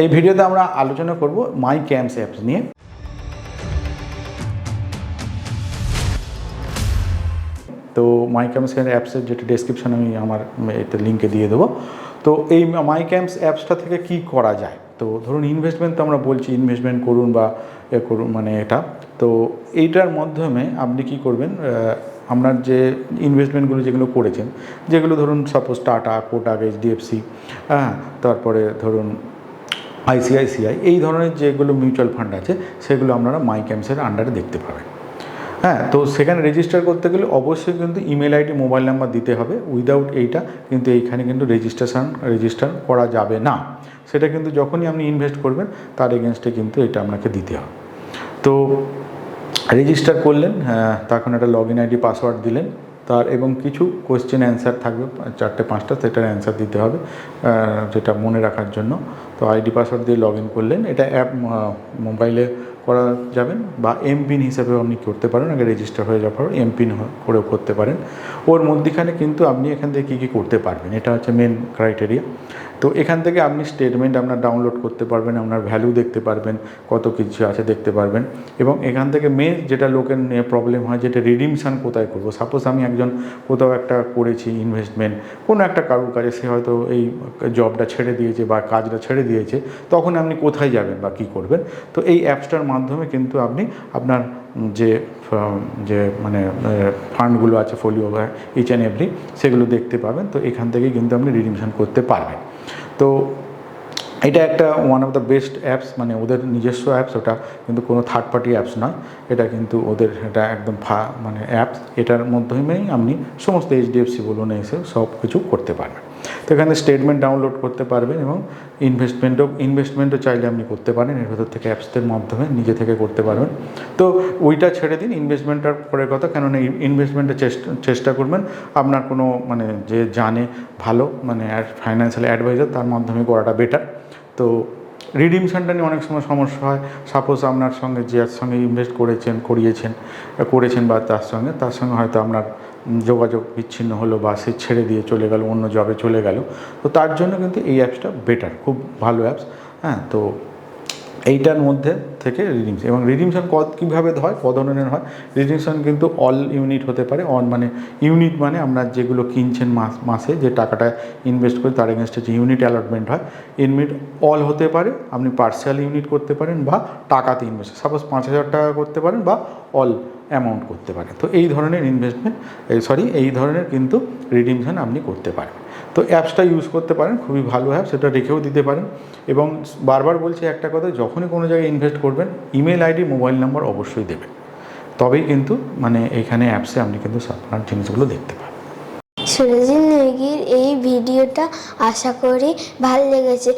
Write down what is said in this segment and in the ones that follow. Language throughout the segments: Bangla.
এই ভিডিওতে আমরা আলোচনা করব মাই ক্যাম্পস অ্যাপস নিয়ে। তো মাই ক্যাম্পস অ্যাপসের যেটা ডেসক্রিপশন আমি আমার এতে লিঙ্কে দিয়ে দেবো। তো এই মাই ক্যাম্পস অ্যাপসটা থেকে কি করা যায়? তো ধরুন ইনভেস্টমেন্ট তো আমরা বলছি ইনভেস্টমেন্ট করুন বা এ করুন মানে এটা। তো এইটার মাধ্যমে আপনি কি করবেন আপনার যে ইনভেস্টমেন্টগুলো যেগুলো করেছেন, যেগুলো ধরুন সাপোজ টাটা কোটাক এইচডিএফসি হ্যাঁ তারপরে ধরুন আইসিআইসিআই এই ধরনের যেগুলো মিউচুয়াল ফান্ড আছে সেগুলো আপনারা মাই ক্যাম্পসের আন্ডারে দেখতে পাবেন। হ্যাঁ তো সেখানে রেজিস্টার করতে গেলে অবশ্যই কিন্তু ইমেল আইডি মোবাইল নাম্বার দিতে হবে। উইদাউট এইটা কিন্তু এইখানে কিন্তু রেজিস্ট্রেশন রেজিস্টার করা যাবে না। সেটা কিন্তু যখনই আপনি ইনভেস্ট করবেন তার এগেনস্টে কিন্তু এটা আপনাকে দিতে হবে। তো রেজিস্টার করলেন হ্যাঁ, তখন একটা লগ ইন আইডি পাসওয়ার্ড দিলেন। তার এবং কিছু কোয়েশ্চেন অ্যান্সার থাকবে, চারটে, পাঁচটা, সেটার অ্যান্সার দিতে হবে যেটা মনে রাখার জন্য। তো আইডি পাসওয়ার্ড দিয়ে লগ ইন করলেন। এটা অ্যাপ মোবাইলে করা যাবেন বা এমপিন হিসেবেও আপনি করতে পারেন, আগে রেজিস্টার হয়ে যাওয়ার পর এমপিন করেও করতে পারেন। ওর মধ্যেখানে কিন্তু আপনি এখান থেকে কী কী করতে পারবেন, এটা হচ্ছে মেন ক্রাইটেরিয়া তো এখান থেকে আপনি স্টেটমেন্ট আপনার ডাউনলোড করতে পারবেন, আপনার ভ্যালু দেখতে পারবেন, কত কিছু আছে দেখতে পারবেন। এবং এখান থেকে মেন যেটা লোকের নিয়ে প্রবলেম হয়, যেটা রিডিমশান কোথায় করব? সাপোজ আমি একজন কোথাও একটা করেছি ইনভেস্টমেন্ট কোনো একটা কারুর কাজে সে হয়তো এই জবটা ছেড়ে দিয়েছে বা কাজটা ছেড়ে দিয়েছে, তখন আপনি কোথায় যাবেন বা কী করবেন? তো এই অ্যাপসটার মাধ্যমে কিন্তু আপনি আপনার যে যে মানে ফান্ডগুলো আছে ফোলিও বা ইচ অ্যান্ড এভরি সেগুলো দেখতে পাবেন। তো এখান থেকে কিন্তু আপনি রিডিমশন করতে পারবেন। তো এটা একটা one of the best apps মানে ওদের নিজস্ব অ্যাপস ওটা কিন্তু কোনো থার্ড পার্টি অ্যাপস নয়। এটা কিন্তু ওদের এটা একদম ফা মানে অ্যাপস এটার মাধ্যমেই আপনি সমস্ত এইচডিএফসি বলুন এসে সব কিছু করতে পারবেন। তো এখানে স্টেটমেন্ট ডাউনলোড করতে পারবেন এবং ইনভেস্টমেন্টও ইনভেস্টমেন্টও চাইলে আপনি করতে পারেন। এর ভেতর থেকে অ্যাপসদের মাধ্যমে নিজে থেকে করতে পারবেন। তো ওইটা ছেড়ে দিন ইনভেস্টমেন্টটার পরের কথা। কেননা ইনভেস্টমেন্টের চেষ্টা চেষ্টা করবেন আপনার কোনো মানে যে জানে ভালো মানে ফাইন্যান্সিয়াল অ্যাডভাইজার তার মাধ্যমে করাটা বেটার তো রিডিমশনটা নিয়ে অনেক সময় সমস্যা হয়। সাপোজ আপনার সঙ্গে যার সঙ্গে ইনভেস্ট করেছেন, করিয়েছেন, করেছেন বা তার সঙ্গে তার সঙ্গে হয়তো আপনার যোগাযোগ বিচ্ছিন্ন হলো বা সে ছেড়ে দিয়ে চলে গেল, অন্য জবে চলে গেল। তো তার জন্য কিন্তু এই অ্যাপসটা বেটার খুব ভালো অ্যাপস হ্যাঁ তো এইটার মধ্যে থেকে রিডিমশন এবং রিডিমশন কত কীভাবে হয় ক ধরনের হয় রিডিমশন কিন্তু অল ইউনিট হতে পারে অন মানে ইউনিট মানে আপনার যেগুলো কিনছেন মাস, মাসে, যে টাকাটা ইনভেস্ট করে তার এগেনস্টে যে ইউনিট অ্যালটমেন্ট হয় ইউনিট অল হতে পারে, আপনি পার্সিয়াল ইউনিট করতে পারেন বা টাকাতে ইনভেস্ট সাপোজ পাঁচ হাজার টাকা করতে পারেন বা অল অ্যামাউন্ট করতে পারেন, তো এই ধরনের ইনভেস্টমেন্ট সরি এই ধরনের কিন্তু রিডিমশন আপনি করতে পারেন, তো অ্যাপসটা ইউজ করতে পারেন, খুবই ভালো অ্যাপ সেটা রেখেও দিতে পারেন, এবং বারবার বলছি একটা কথা, যখনই কোনো জায়গায় ইনভেস্ট করবেন ইমেল আইডি মোবাইল নাম্বার অবশ্যই দেবেন। তবেই কিন্তু মানে এখানে অ্যাপসে আপনি কিন্তু আপনার জিনিসগুলো দেখতে পাবেন। সুরজিৎ নেগির এই ভিডিওটা আশা করি ভালো লেগেছে।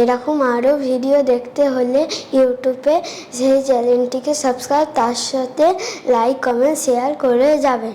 এরকম আরও ভিডিও দেখতে হলে ইউটিউবে সেই চ্যানেলটিকে সাবস্ক্রাইব তার সাথে লাইক কমেন্ট শেয়ার করে যাবে